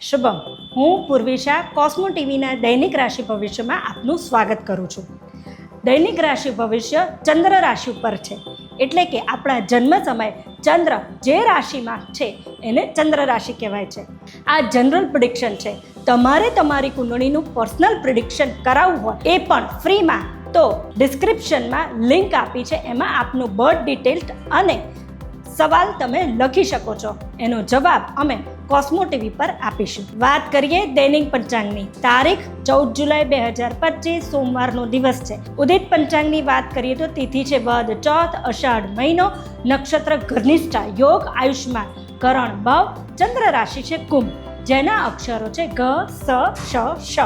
શુભમ, હું પૂર્વિશા કોસ્મો ટીવીના દૈનિક રાશિ ભવિષ્યમાં આપનું સ્વાગત કરું છું. દૈનિક રાશિ ભવિષ્ય ચંદ્ર રાશિ ઉપર છે. એટલે કે આપણા જન્મ સમયે ચંદ્ર જે રાશિમાં છે એને ચંદ્ર રાશિ કહેવાય છે. આ જનરલ પ્રિડિક્શન છે. તમારે તમારી કુંડળીનું પર્સનલ પ્રિડિક્શન કરાવવું હોય એ પણ ફ્રીમાં. તો ડિસ્ક્રિપ્શનમાં લિંક આપી છે. એમાં આપનું બર્થ ડિટેલ્સ અને સવાલ તમે લખી શકો છો. એનો જવાબ અમે કોસ્મો ટીવી પર આપીશું. વાત કરીએ દૈનિક પંચાંગની. તારીખ ચૌદ જુલાઈ બે હજાર પચીસ, સોમવારનો દિવસ છે. ઉદિત પંચાંગની વાત કરીએ તો તિથિ છે વદ, ચોથ, અષાઢ મહિનો. નક્ષત્ર ઘનિષ્ઠા યોગ, આયુષ્માન. કરણ ભવ, ચંદ્ર રાશિ છે કુંભ. જેના અક્ષરો છે ગ, સ, શ શ.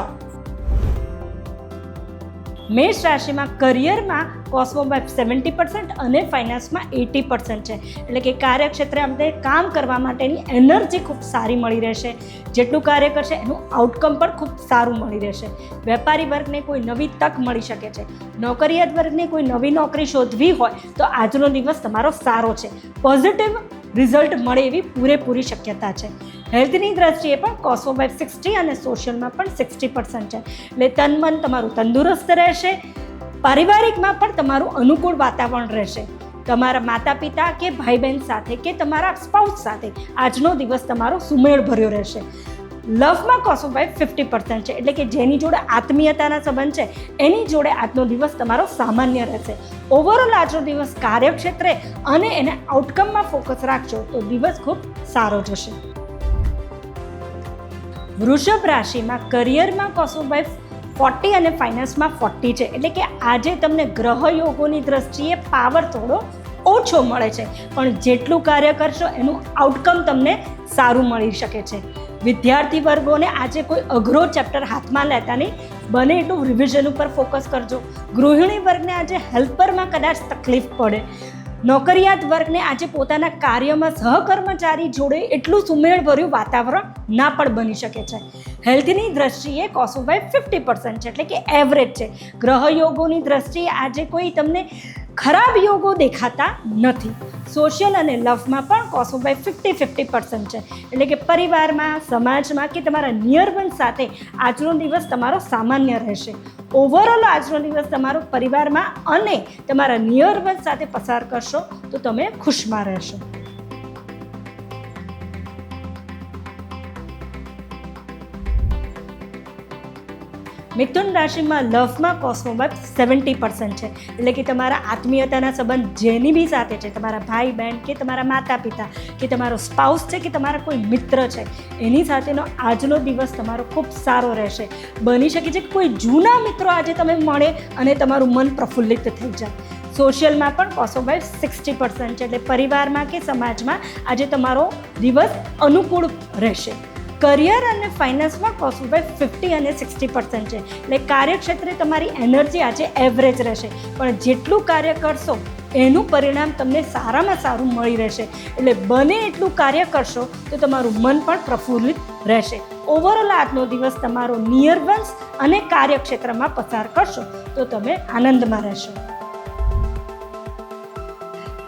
મેષ રાશિમાં કરિયરમાં કોસ્મોમાં સેવન્ટી પર્સન્ટ અને ફાઇનાન્સમાં એટી પર્સન્ટ છે. એટલે કે કાર્યક્ષેત્રે અમને કામ કરવા માટેની એનર્જી ખૂબ સારી મળી રહેશે. જેટલું કાર્ય કરશે એનું આઉટકમ પણ ખૂબ સારું મળી રહેશે. વેપારી વર્ગને કોઈ નવી તક મળી શકે છે. નોકરિયાત વર્ગને કોઈ નવી નોકરી શોધવી હોય તો આજનો દિવસ તમારો સારો છે. પોઝિટિવ રિઝલ્ટ મળે એવી પૂરેપૂરી શક્યતા છે. હેલ્થની દ્રષ્ટિએ પણ કોસ્મો સિક્સટી અને સોશિયલમાં પણ સિક્સટી પર્સન્ટ છે. એટલે તન મન તમારું તંદુરસ્ત રહેશે. પારિવારિકમાં પણ તમારું અનુકૂળ વાતાવરણ રહેશે. તમારા માતા પિતા કે ભાઈ બહેન સાથે કે તમારા સ્પાઉસ સાથે આજનો દિવસ તમારો સુમેળ ભર્યો રહેશે. લવમાં કોસો બાય ફિફ્ટી પર્સન્ટ છે, એટલે કે જેની જોડે આત્મીયતાના સંબંધ છે, એની જોડે આજનો દિવસ તમારો સામાન્ય રહેશે. ઓવરઓલ આજનો દિવસ કાર્યક્ષેત્રે અને એને આઉટકમમાં ફોકસ રાખજો, તો દિવસ ખૂબ સારો જશે. વૃષભ રાશિમાં કરિયરમાં કોસો બાય ફોર્ટી અને ફાઇનાન્સમાં ફોર્ટી છે. એટલે કે આજે તમને ગ્રહ યોગોની દ્રષ્ટિએ પાવર થોડો ઓછો મળે છે. પણ જેટલું કાર્ય કરશો એનું આઉટકમ તમને સારું મળી શકે છે. વિદ્યાર્થી વર્ગોને આજે કોઈ અઘરો ચેપ્ટર હાથમાં લેતા નહીં. બને એટલું રિવિઝન ઉપર ફોકસ કરજો. ગૃહિણી વર્ગને આજે હેલ્પરમાં કદાચ તકલીફ પડે. નોકરિયાત વર્ગને આજે પોતાના કાર્યમાં સહકર્મચારી જોડે એટલું સુમેળભર્યું વાતાવરણ ના પણ બની શકે છે. હેલ્થની દ્રષ્ટિએ કોસોબાઈ ફિફ્ટી પર્સન્ટ છે, એટલે કે એવરેજ છે. ગ્રહ યોગોની દ્રષ્ટિએ આજે કોઈ તમને ખરાબ યોગો દેખાતા નથી. સોશિયલ અને લવમાં પણ કોસોબાઈ ફિફ્ટી ફિફ્ટી પર્સન્ટ છે. એટલે કે પરિવારમાં, સમાજમાં કે તમારા નિયર વન સાથે આજનો દિવસ તમારો સામાન્ય રહેશે. ઓવરઓલ આજનો દિવસ તમારો પરિવારમાં અને તમારા નિયર વન સાથે પસાર કરશો, તો તમે ખુશમાં રહેશો. મિથુન રાશિમાં લવમાં કોસ્મોબાદ સેવન્ટી પર્સન્ટ છે. એટલે કે તમારા આત્મીયતાના સંબંધ જેની બી સાથે છે, તમારા ભાઈ, બહેન કે તમારા માતા પિતા કે તમારો સ્પાઉસ છે કે તમારા કોઈ મિત્ર છે, એની સાથેનો આજનો દિવસ તમારો ખૂબ સારો રહેશે. બની શકે છે કે કોઈ જૂના મિત્રો આજે તમે મળે અને તમારું મન પ્રફુલ્લિત થઈ જાય. સોશિયલમાં પણ કોસોબાઈ સિક્સટી પર્સન્ટ છે. એટલે પરિવારમાં કે સમાજમાં આજે તમારો દિવસ અનુકૂળ રહેશે. કરિયર અને ફાઇનાન્સમાં કોસોબાઈ ફિફ્ટી અને સિક્સટી પર્સન્ટ છે. એટલે કાર્યક્ષેત્રે તમારી એનર્જી આજે એવરેજ રહેશે. પણ જેટલું કાર્ય કરશો, એનું પરિણામ તમને સારામાં સારું મળી રહેશે. એટલે બને એટલું કાર્ય કરશો, તો તમારું મન પણ પ્રફુલ્લિત રહેશે. ઓવરઓલ આજનો દિવસ તમારો નિયર વંશ અને કાર્યક્ષેત્રમાં પસાર કરશો, તો તમે આનંદમાં રહેશો.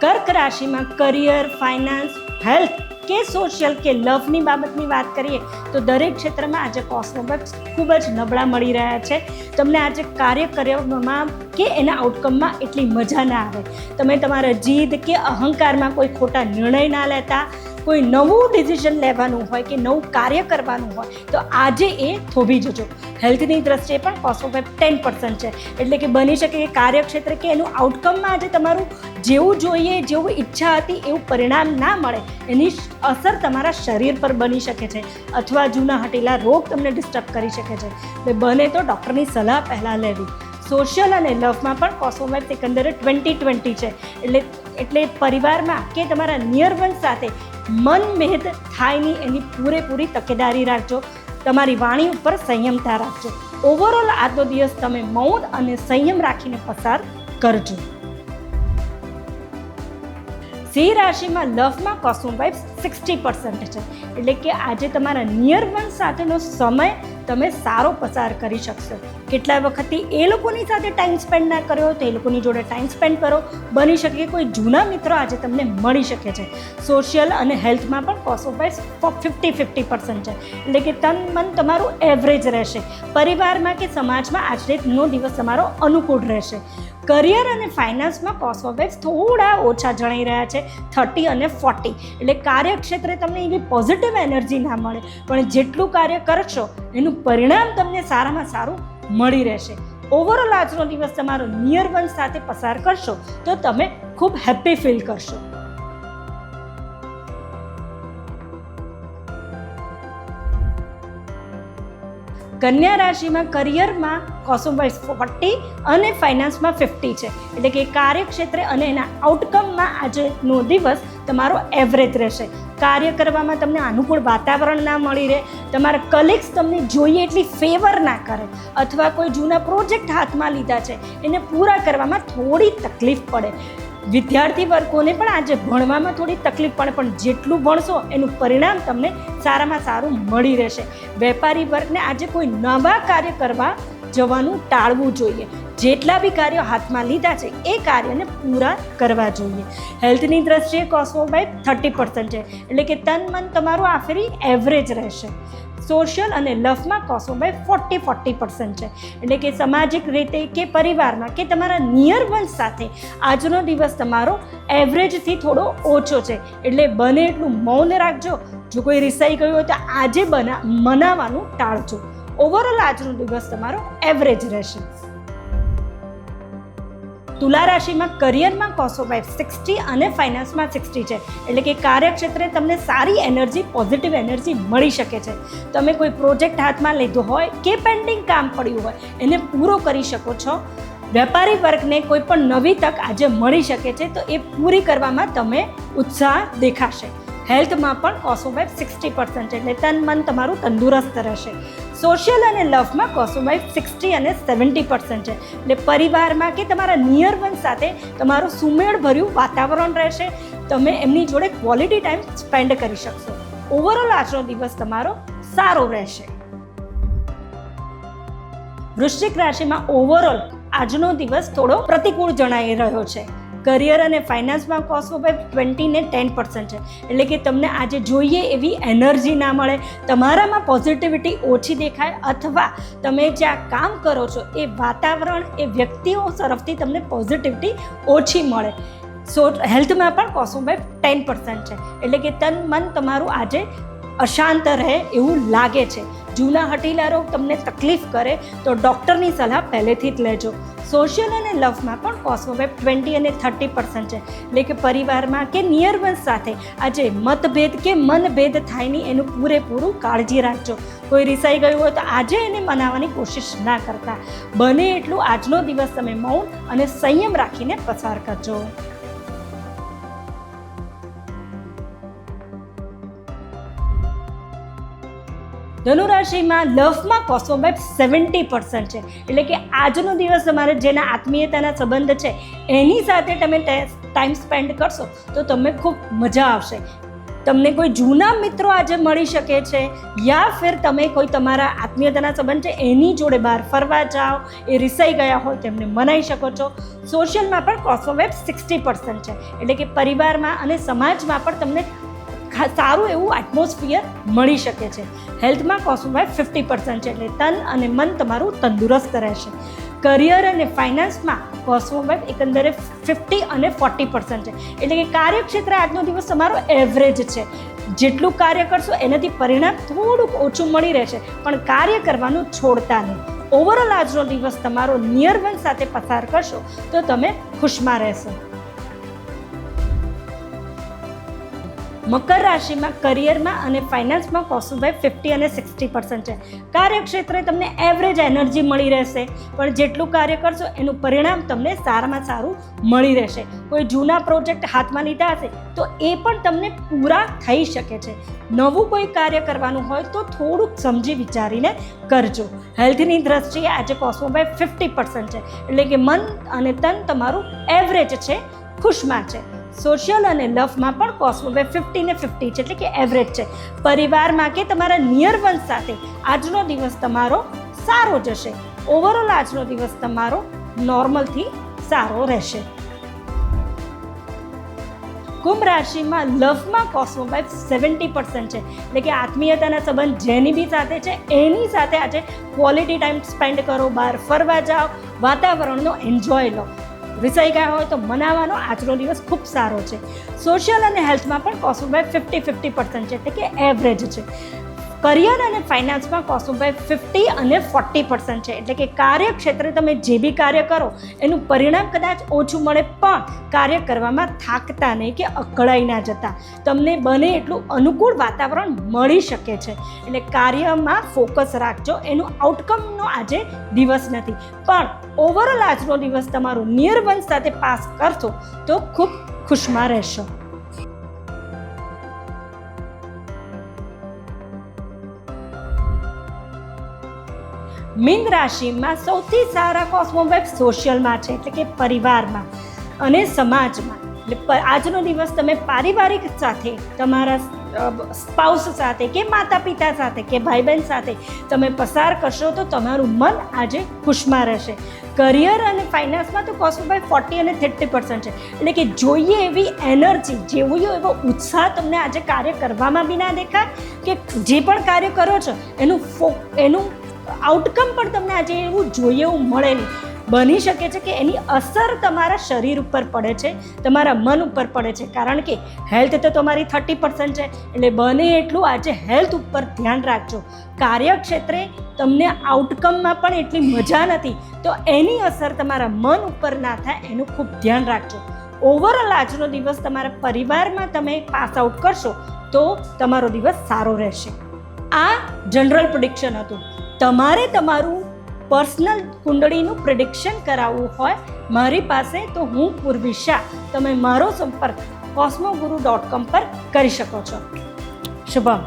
કર્ક રાશિમાં કરિયર ફાઇનાન્સ હેલ્થ કે સોશિયલ કે લવની બાબતની વાત કરીએ, તો દરેક ક્ષેત્રમાં આજે કોસ્મોબેક્સ ખૂબ જ નબળા મળી રહ્યા છે. તમને આજે કાર્ય કરવામાં કે એના આઉટકમમાં એટલી મજા ના આવે. તમે તમારા જીદ કે અહંકારમાં કોઈ ખોટા નિર્ણય ના લેતા કોઈ નવું ડિસિઝન લેવાનું હોય કે નવું કાર્ય કરવાનું હોય, તો આજે એ થોભી જજો. હેલ્થની દ્રષ્ટિએ પણ કોસ્મોફેપ ટેન પર્સન્ટ છે. એટલે કે બની શકે કે કાર્યક્ષેત્ર કે એનું આઉટકમમાં આજે તમારું જેવું જોઈએ, જેવું ઈચ્છા હતી, એવું પરિણામ ના મળે, એની અસર તમારા શરીર પર બની શકે છે અથવા જૂના હટેલા રોગ તમને ડિસ્ટર્બ કરી શકે છે. એટલે બને તો ડૉક્ટરની સલાહ પહેલાં લેવી. સોશિયલ અને લવમાં પણ કોસ્મોમેટ એકંદરે ટ્વેન્ટી ટ્વેન્ટી છે. એટલે એટલે પરિવારમાં કે તમારા નિયર વન સાથે મનભેદ થાય નહીં એની પૂરેપૂરી તકેદારી રાખજો. તમારી વાણી ઉપર સંયમતા રાખજો. ઓવરઓલ આજનો દિવસ તમે મૌન અને સંયમ રાખીને પસાર કરજો. સિંહ રાશિમાં લવમાં કોસ્મોબાઇફ સિક્સટી પર્સન્ટ છે. એટલે કે આજે તમારા નિયર વન સાથેનો સમય તમે સારો પસાર કરી શકશો. કેટલા વખતથી એ લોકોની સાથે ટાઈમ સ્પેન્ડ ના કર્યો તો એ લોકોની જોડે ટાઈમ સ્પેન્ડ કરો. બની શકે કોઈ જૂના મિત્રો આજે તમને મળી શકે છે. સોશિયલ અને હેલ્થમાં પણ કોસોબાઇસ ફિફ્ટી ફિફ્ટી પર્સન્ટ છે. એટલે કે તન મન તમારું એવરેજ રહેશે. પરિવારમાં કે સમાજમાં આજનો દિવસ તમારો અનુકૂળ રહેશે. કરિયર અને ફાઇનાન્સમાં કોસ્મોબેક્સ થોડા ઓછા જણાઈ રહ્યા છે, થર્ટી અને ફોર્ટી. એટલે કાર્યક્ષેત્રે તમને એવી પોઝિટિવ એનર્જી ના મળે. પણ જેટલું કાર્ય કરશો, એનું પરિણામ તમને સારામાં સારું મળી રહેશે. ઓવરઓલ આજનો દિવસ તમારો નિયર વન સાથે પસાર કરશો, તો તમે ખૂબ હેપી ફીલ કરશો. કન્યા રાશિમાં કરિયરમાં કોસોબાઇસ ફોર્ટી અને ફાઇનાન્સમાં ફિફ્ટી છે. એટલે કે કાર્યક્ષેત્રે અને એના આઉટકમમાં આજનો દિવસ તમારો એવરેજ રહેશે. કાર્ય કરવામાં તમને અનુકૂળ વાતાવરણ ના મળી રહે. તમારા કલીગ્સ તમને જોઈએ એટલી ફેવર ના કરે. અથવા કોઈ જૂના પ્રોજેક્ટ હાથમાં લીધા છે. એને પૂરા કરવામાં થોડી તકલીફ પડે. વિદ્યાર્થી વર્ગોને પણ આજે ભણવામાં થોડી તકલીફ પડે, પણ જેટલું ભણશો એનું પરિણામ તમને સારામાં સારું મળી રહેશે. વેપારી વર્ગને આજે કોઈ નવા કાર્ય કરવા જવાનું ટાળવું જોઈએ. જેટલા બી કાર્યો હાથમાં લીધા છે, એ કાર્યને પૂરા કરવા જોઈએ. હેલ્થની દ્રષ્ટિએ બાય થર્ટી પર્સન્ટ છે. એટલે કે તન મન તમારું આ ફેરી એવરેજ રહેશે. સોશિયલ અને લવમાં બાય ફોર્ટી ફોર્ટી પર્સન્ટ છે. એટલે કે સામાજિક રીતે કે પરિવારમાં કે તમારા નિયર વન સાથે આજનો દિવસ તમારો એવરેજથી થોડો ઓછો છે. એટલે બને એટલું મૌન રાખજો. જો કોઈ રિસાઈ ગયું હોય તો આજે બના, મનાવવાનું ટાળજો. ઓવરઓલ આજનો દિવસ તમારો એવરેજ રહેશે. તુલા રાશિમાં કરિયરમાં કોસોબાઇટ સિક્સટી અને ફાઇનાન્સમાં સિક્સટી છે. એટલે કે કાર્યક્ષેત્રે તમને સારી એનર્જી પોઝિટિવ એનર્જી મળી શકે છે. તમે કોઈ પ્રોજેક્ટ હાથમાં લીધો હોય કે પેન્ડિંગ કામ પડ્યું હોય, એને પૂરો કરી શકો છો. વેપારી વર્ગને કોઈ પણ નવી તક આજે મળી શકે છે, તો એ પૂરી કરવામાં તમે ઉત્સાહ દેખાશે. હેલ્થમાં પણ કોસોબાઇટ સિક્સટી પર્સન્ટ એટલે તન મન તમારું તંદુરસ્ત રહેશે. સોશિયલ અને લવમાં કોસોબાઇટ સિક્સટી અને સેવન્ટી પર્સન્ટ છે. એટલે પરિવારમાં કે તમારા નિયર વન સાથે તમારું સુમેળભર્યું વાતાવરણ રહેશે. તમે એમની જોડે ક્વોલિટી ટાઈમ સ્પેન્ડ કરી શકશો. ઓવરઓલ આજનો દિવસ તમારો સારો રહેશે. વૃશ્ચિક રાશિમાં ઓવરઓલ આજનો દિવસ થોડો પ્રતિકૂળ જણાઈ રહ્યો છે. કરિયર અને ફાઇનાન્સમાં કોસ્મોબાઇટ ટ્વેન્ટી ને ટેન પર્સન્ટ છે. એટલે કે તમને આજે જોઈએ એવી એનર્જી ના મળે, તમારામાં પોઝિટિવિટી ઓછી દેખાય અથવા તમે જ્યાં કામ કરો છો એ વાતાવરણ, એ વ્યક્તિઓ તરફથી તમને પોઝિટિવિટી ઓછી મળે. સો હેલ્થમાં પણ કોસ્મોબાઇટ ટેન પર્સન્ટ છે. એટલે કે તન મન તમારું આજે અશાંત રહે એવું લાગે છે. જૂના હટીલા રોગ તમને તકલીફ કરે તો ડૉક્ટરની સલાહ પહેલેથી જ લેજો. સોશિયલ અને લવમાં પણ કોસ્મોવેબ ટ્વેન્ટી અને થર્ટી પર્સન્ટ છે. એટલે કે પરિવારમાં કે નિયર વંશ સાથે આજે મતભેદ કે મનભેદ થાય નહીં એનું પૂરેપૂરું કાળજી રાખજો. કોઈ રિસાઈ ગયું હોય તો આજે એને મનાવવાની કોશિશ ના કરતા. બને એટલું આજનો દિવસ તમે મૌન અને સંયમ રાખીને પસાર કરજો. ધનુરાશિમાં લવમાં કોસ્મોબાઇટ સેવન્ટી પર્સન્ટ છે. એટલે કે આજનો દિવસ તમારે જેના આત્મીયતાના સંબંધ છે, એની સાથે તમે ટાઈમ સ્પેન્ડ કરશો, તો તમને ખૂબ મજા આવશે. તમને કોઈ જૂના મિત્રો આજે મળી શકે છે, યા ફિર તમે કોઈ તમારા આત્મીયતાના સંબંધ છે, એની જોડે બહાર ફરવા જાઓ, એ રિસાઈ ગયા હોય તેમને મનાઈ શકો છો. સોશિયલમાં પણ કોસ્મોવેબ સિક્સટી પર્સન્ટ છે. એટલે કે પરિવારમાં અને સમાજમાં પણ તમને સારું એવું એટમોસ્ફિયર મળી શકે છે. હેલ્થમાં કોસ્મોબાઇટ ફિફ્ટી પર્સન્ટ છે એટલે તન અને મન તમારું તંદુરસ્ત રહેશે. કરિયર અને ફાઇનાન્સમાં કોસ્મોબાઇટ એકંદરે ફિફ્ટી અને ફોર્ટી પર્સન્ટ છે. એટલે કે કાર્યક્ષેત્રે આજનો દિવસ તમારો એવરેજ છે. જેટલું કાર્ય કરશો એનાથી પરિણામ થોડુંક ઓછું મળી રહેશે. પણ કાર્ય કરવાનું છોડતા નહીં. ઓવરઓલ આજનો દિવસ તમારો નિયર વન સાથે પસાર કરશો તો તમે ખુશમાં રહેશો. મકર રાશિમાં કરિયરમાં અને ફાઇનાન્સમાં કોસ્મોબાઈ ફિફ્ટી અને સિક્સટી પર્સન્ટ છે. કાર્યક્ષેત્રે તમને એવરેજ એનર્જી મળી રહેશે. પણ જેટલું કાર્ય કરશો, એનું પરિણામ તમને સારામાં સારું મળી રહેશે. કોઈ જૂના પ્રોજેક્ટ હાથમાં લીધા હશે, તો એ પણ તમને પૂરા થઈ શકે છે. નવું કોઈ કાર્ય કરવાનું હોય, તો થોડુંક સમજી વિચારીને કરજો. હેલ્થની દ્રષ્ટિએ આજે કોસ્મોબાઈ ફિફ્ટી પર્સન્ટ છે. એટલે કે મન અને તન તમારું એવરેજ છે, ખુશમાં છે. સોશિયલ અને લવમાં પણ કોસ્મોવે ફિફ્ટી ને ફિફ્ટી છે, એટલે કે એવરેજ છે. પરિવારમાં કે તમારા નિયર વન સાથે, આજનો દિવસ તમારો સારો જશે. ઓવરઓલ આજનો દિવસ તમારો નોર્મલથી સારો રહેશે. કુંભ રાશિમાં લવમાં કોસ્મોબાઈફ સેવન્ટી પર્સન્ટ છે, એટલે કે આત્મીયતાના સંબંધ જેની બી સાથે છે, એની સાથે આજે ક્વોલિટી ટાઈમ સ્પેન્ડ કરો, બહાર ફરવા જાઓ, વાતાવરણનો એન્જોય લો. વિષય ગયા હોય તો મનાવવાનો આજનો દિવસ ખૂબ સારો છે. સોશિયલ અને હેલ્થમાં પણ કોસ્મોબાઈફ ફિફ્ટી ફિફ્ટી પર્સન્ટ છે, એટલે કે એવરેજ છે. કરિયર અને ફાઇનાન્સમાં કોસ્મોબાઈફ ફિફ્ટી અને ફોર્ટી પર્સન્ટ છે. એટલે કે કાર્યક્ષેત્રે તમે જે બી કાર્ય કરો, એનું પરિણામ કદાચ ઓછું મળે, પણ કાર્ય કરવામાં થાકતા નહીં કે અકળાઈ ના જતા. તમને બને એટલું અનુકૂળ વાતાવરણ મળી શકે છે. એટલે કાર્યમાં ફોકસ રાખજો. એનું આઉટકમનો આજે દિવસ નથી. પણ ઓવરઓલ આજનો દિવસ તમારો નિયર વન સાથે પાસ કરશો, તો ખૂબ ખુશમાં રહેશો. મીન રાશિમાં સૌથી સારા કોસ્મોવેબ સોશિયલમાં છે, એટલે કે પરિવારમાં અને સમાજમાં. એટલે આજનો દિવસ તમે પારિવારિક સાથે, તમારા સ્પાઉસ સાથે કે માતા પિતા સાથે કે ભાઈ બહેન સાથે તમે પસાર કરશો તો તમારું મન આજે ખુશમાં રહેશે. કરિયર અને ફાઇનાન્સમાં તો કોસ્મોબાઈ ફોર્ટી અને થર્ટી પર્સન્ટ છે. એટલે કે જોઈએ એવી એનર્જી, જેવું એવો ઉત્સાહ તમને આજે કાર્ય કરવામાં બી ના દેખાય કે જે પણ કાર્ય કરો છો, એનું ફો, એનું આઉટકમ પણ તમને આજે એવું જોઈએ એવું મળે નહીં બની શકે છે કે એની અસર તમારા શરીર ઉપર પડે છે, તમારા મન ઉપર પડે છે. કારણ કે હેલ્થ તો તમારી થર્ટી પર્સન્ટ છે, એટલે બને એટલું આજે હેલ્થ ઉપર ધ્યાન રાખજો. કાર્યક્ષેત્રે તમને આઉટકમમાં પણ એટલી મજા નથી, તો એની અસર તમારા મન ઉપર ના થાય, એનું ખૂબ ધ્યાન રાખજો. ઓવરઓલ આજનો દિવસ તમારા પરિવારમાં તમે પાસ આઉટ કરશો, તો તમારો દિવસ સારો રહેશે. આ જનરલ પ્રિડિક્શન હતું. તમારે તમારું પર્સનલ કુંડળીનું પ્રિડિક્શન કરાવવું હોય, મારી પાસે તો હું પૂર્વિશા. તમે મારો સંપર્ક કોસ્મોગુરુ ડોટ કોમ પર કરી શકો છો. શુભમ.